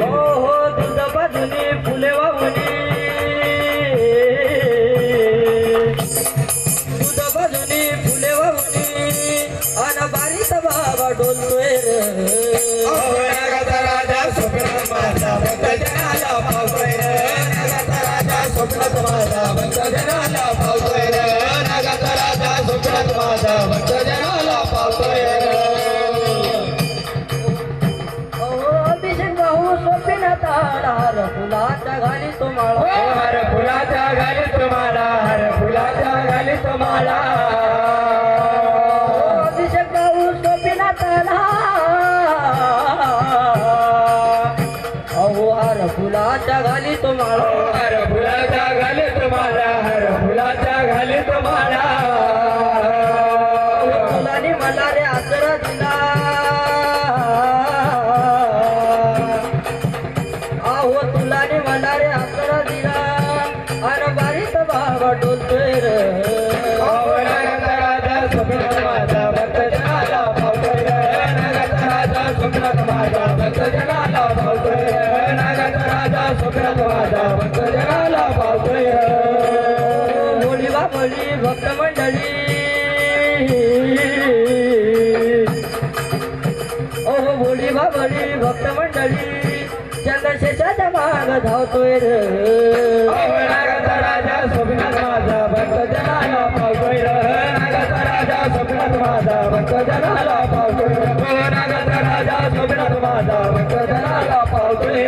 हो हो दूध बाजूनी फुले वाहुनी दूध बाजूनी फुले वाहुनी अन बारीत बाबा डोलतोय राजा स्वप्नात माझा भक्त जनाला पावतोय रे. नगाचा राजा स्वप्नात माझा भक्त जनाला ताडार फुलाच्या घाली तो ओ माळा हर फुलाच्या घाली तुम्हाला हर फुलाच्या घाली तुम्हाला. अभिषेक सोपिना ताडा अहो हार फुलाच्या घाली तो माळा हर फुलाच्या घाली तुम्हाला हर फुलाच्या घाली तुम्हाला. फुलाने मला रे आसरा दिला. राजा भक्त जगाला पावतोय नागाचा राजा सुखरात राजा भक्त जगाला पावतोय बोली वा बोली भक्त मंडळी. ओहो बोली वा बोली भक्त मंडळी. चंद्रशेषाच्या माग धावतोय नागाचा राजा सुखरात माझा भक्त जगाला पावतोय नागाचा राजा सुखरात माझा. भक्त माझा कदनाला पावले